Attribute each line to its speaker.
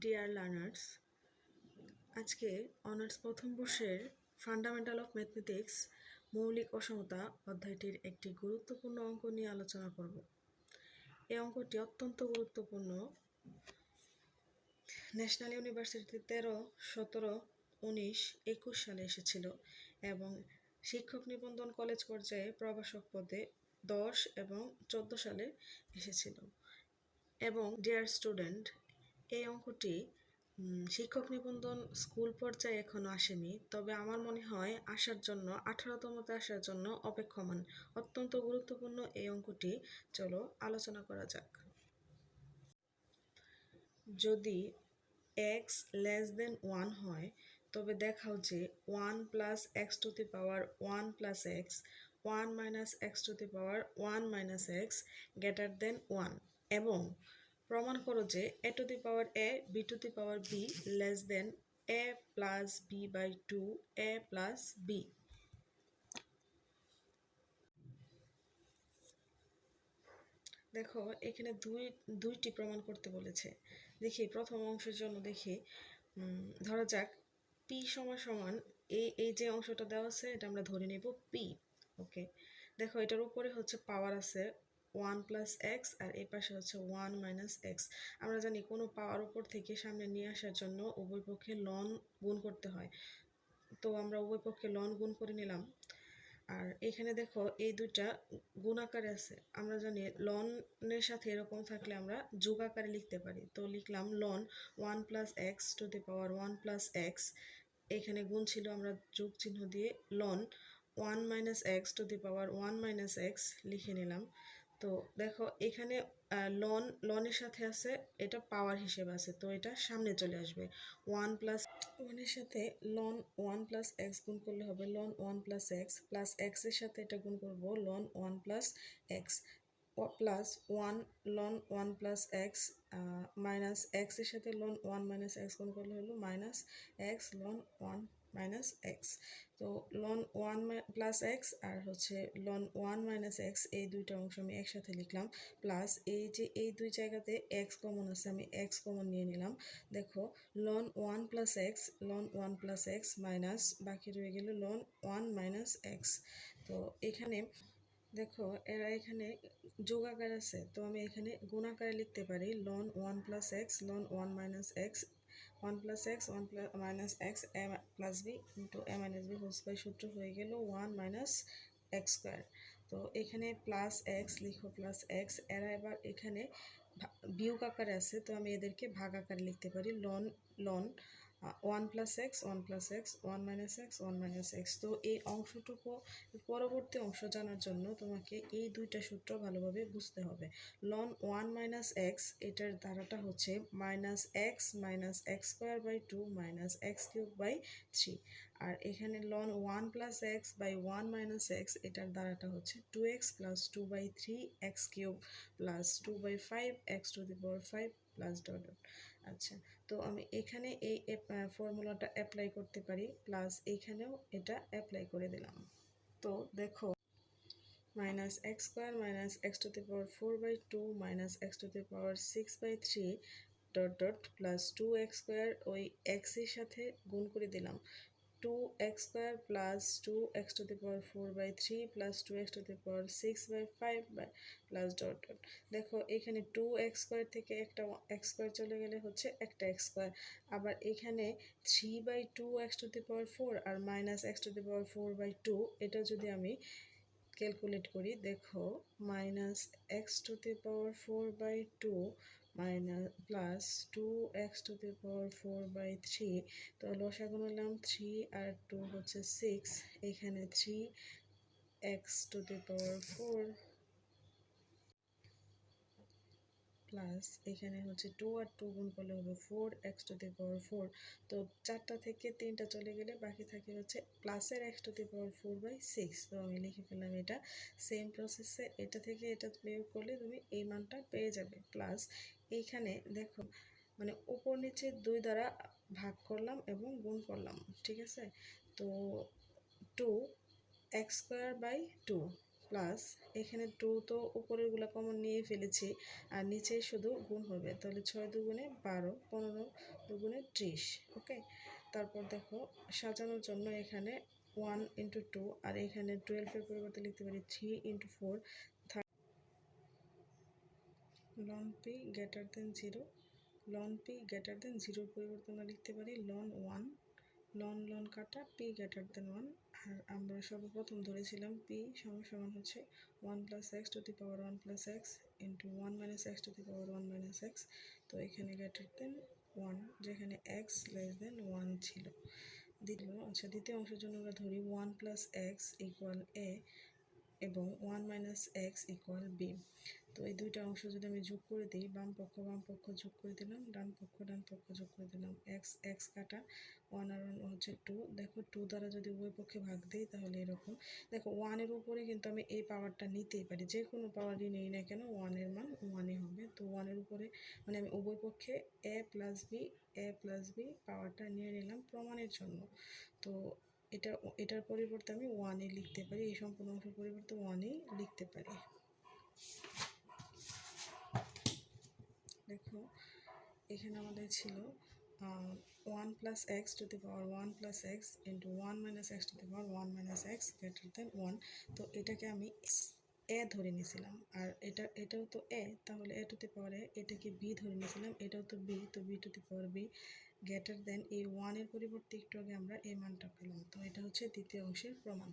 Speaker 1: Dear learners আজকে honours প্রথম বর্ষের ফান্ডামেন্টাল অফ ম্যাথমেটিক্স মৌলিক অসমতা অধ্যায়টির একটি গুরুত্বপূর্ণ অঙ্ক নিয়ে আলোচনা করব। এই অঙ্কটি অত্যন্ত গুরুত্বপূর্ণ। ন্যাশনাল ইউনিভার্সিটিতে তেরো, সতেরো, উনিশ, একুশ সালে এসেছিল এবং শিক্ষক নিবন্ধন কলেজ পর্যায়ে প্রভাষক পদে দশ এবং চোদ্দ সালে এসেছিল। এবং ডিয়ার স্টুডেন্ট এই অঙ্কটি শিক্ষক নিবন্ধন স্কুল পর্যায়ে এখনও আসেনি। তবে আমার মনে হয় আসার জন্য আঠারোতমতে আসার জন্য অপেক্ষমান। অত্যন্ত গুরুত্বপূর্ণ এই অঙ্কটি। চলো আলোচনা করা যাক। যদি এক্স লেস দেন ওয়ান হয়, তবে দেখাও যে one plus X to the power one plus X one minus X to the power one minus X greater than one এবং প্রমাণ করো যে A to the power A B to the power B less than A plus B by two A plus B দেখো, এখানে দুই, দুইটি প্রমাণ করতে বলেছে। দেখি, প্রথম অংশের জন্য দেখি। ধরা যাক পি সমান সমান এই এই যে অংশটা দেওয়া আছে, এটা আমরা ধরে নেব পি ওকে দেখো, এটার উপরে হচ্ছে পাওয়ার আছে ওয়ান প্লাস এক্স আর এই পাশে হচ্ছে ওয়ান মাইনাস এক্স। আমরা জানি কোনো পাওয়ার উপর থেকে সামনে নিয়ে আসার জন্য উভয় পক্ষে লন গুণ করতে হয়। তো আমরা উভয় পক্ষে লন গুণ করে নিলাম। আর এখানে দেখো এই দুইটা গুণ আকারে আছে। আমরা জানি লনের সাথে এরকম থাকলে আমরা যোগ আকারে লিখতে পারি। তো লিখলাম ln one plus X to the power one plus X. এখানে গুণ ছিল আমরা যোগ চিহ্ন দিয়ে ln one minus X to the power one minus X লিখে নিলাম। তো দেখো এখানে লন লনের সাথে আছে, এটা পাওয়ার হিসেবে আছে, তো এটা সামনে চলে আসবে। ওয়ান প্লাস ওয়ানের সাথে লন ওয়ান প্লাস এক্স গুণ করলে হবে ln one plus X plus এক্সের সাথে এটা গুণ করব ln one plus X plus one ln one plus X minus এক্সের সাথে লন ওয়ান মাইনাস এক্স গুণ করলে হলো minus X ln one minus X তো লন ওয়ান প্লাস এক্স আর হচ্ছে লন ওয়ান মাইনাস এক্স এই দুইটা অংশ আমি একসাথে লিখলাম। প্লাস এই যে এই দুই জায়গাতে এক্স কমন আছে, আমি এক্স কমন নিয়ে নিলাম। দেখো ln one plus X ln one plus X minus বাকি রয়ে গেল লন ওয়ান মাইনাস এক্স তো এখানে দেখো, এরা এখানে যোগ আকার আছে, তো আমি এখানে গুণ আকারে লিখতে পারি ln one plus X ln one minus X one plus X one plus minus X A plus B into A minus B whole square সূত্র হয়ে গেল ওয়ান মাইনাস এক্স স্কোয়ার তো এখানে প্লাস এক্স লিখো প্লাস এক্স এরা এবার এখানে বিয়োগ আকারে আছে, তো আমি এদেরকে ভাগ আকারে লিখতে পারি। Ln ln one plus X one plus X one minus X one minus X তো এই অংশটুকু, পরবর্তী অংশ জানার জন্য তোমাকে এই দুইটা সূত্র ভালোভাবে বুঝতে হবে। লন ওয়ান মাইনাস এক্স এটার ধারাটা হচ্ছে minus X minus X square by two minus X cube by three আর এখানে ln one plus X by one minus X এটার দ্বারাটা হচ্ছে two X plus two by three X cube plus two by five X to the power five plus dot dot আচ্ছা তো আমি এখানে এই ফর্মুলাটা অ্যাপ্লাই করতে পারি প্লাস এইখানেও এটা অ্যাপ্লাই করে দিলাম। তো দেখো minus X square minus X to the power four by two minus X to the power six by three dot dot plus two X square ওই এক্সের সাথে গুণ করে দিলাম। Two X square plus two X to the power four by three plus two X to the power six by five by plus dot dot দেখো, এখানে two x square থেকে একটা এক্স স্কোয়ার চলে গেলে হচ্ছে একটা এক্স স্কোয়ার আবার এখানে three by two X to the power four R minus X to the power four by two এটা যদি আমি ক্যালকুলেট করি, দেখো minus X to the power four by two minus plus two X to the power four by three তো লসাগু নিলাম three আর two হচ্ছে সিক্স এখানে three X to the power four plus এখানে হচ্ছে টু আর টু গুণ করলে হবে four X to the power four তো চারটা থেকে তিনটা চলে গেলে বাকি থাকে হচ্ছে প্লাসের X to the power four by six তো আমি লিখে ফেললাম এটা। সেম প্রসেসে এটা থেকে এটা প্রয়োগ করলে তুমি এই মানটা পেয়ে যাবে। প্লাস এইখানে দেখো মানে উপর নিচে দুই দ্বারা ভাগ করলাম এবং গুণ করলাম, ঠিক আছে? তো two X square by two plus এখানে টু তো উপরেরগুলো কমন নিয়ে ফেলেছি, আর নিচে শুধু গুণ হবে। তাহলে ছয় দুগুণে বারো, পনেরো দুগুণে ত্রিশ ওকে তারপর দেখো, সাজানোর জন্য এখানে ওয়ান ইন্টু টু আর এখানে টুয়েলভের পরিবর্তে লিখতে পারি three into four ln P greater than zero ln P greater than জিরোর পরিবর্তে আমরা লিখতে পারি লন ওয়ান লন লন কাটা, পি গ্রেটার দেন ওয়ান। আর আমরা সর্বপ্রথম ধরেছিলাম পি সমান হচ্ছে one plus X to the power one plus X into one minus X to the power one minus X. তো এখানে গ্রেটার দেন ওয়ান, যেখানে এক্স লেস দেন ওয়ান ছিল। দ্বিতীয় আচ্ছা দ্বিতীয় অংশের জন্য আমরা ধরি one plus X equal A এবং one minus X equal B. তো এই দুইটা অংশ যদি আমি যোগ করে দিই, বাম পক্ষ বাম পক্ষ যোগ করে দিলাম, ডান পক্ষ ডান পক্ষ যোগ করে দিলাম। এক্স এক্স কাটা ওয়ান আর ওয়ান হচ্ছে টু দেখো টু দ্বারা যদি উভয় পক্ষে ভাগ দিই তাহলে এরকম। দেখো ওয়ানের উপরে কিন্তু আমি এই পাওয়ারটা নিতেই পারি। যে কোনো পাওয়ারই নেই না কেন ওয়ানের মান ওয়ানই হবে। তো ওয়ানের উপরে মানে আমি উভয় পক্ষে A plus B A plus B পাওয়ারটা নিয়ে নিলাম প্রমাণের জন্য। তো এটা, এটার পরিবর্তে আমি ওয়ানে লিখতে পারি। এই সম্পূর্ণ অংশের পরিবর্তে ওয়ানেই লিখতে পারি। দেখো এখানে আমাদের ছিল one plus X to the power one plus X into one minus X to the power one minus X greater than one তো এটাকে আমি এ ধরে নিয়েছিলাম। আর এটা, এটাও তো এ তাহলে এ টু দি পাওয়ার এ এটাকে বি ধরে নিয়েছিলাম। এটাও তো বি তো B to the power B greater than এই ওয়ানের পরিবর্তে একটু আগে আমরা এই মানটা পেলাম। তো এটা হচ্ছে দ্বিতীয় অংশের প্রমাণ।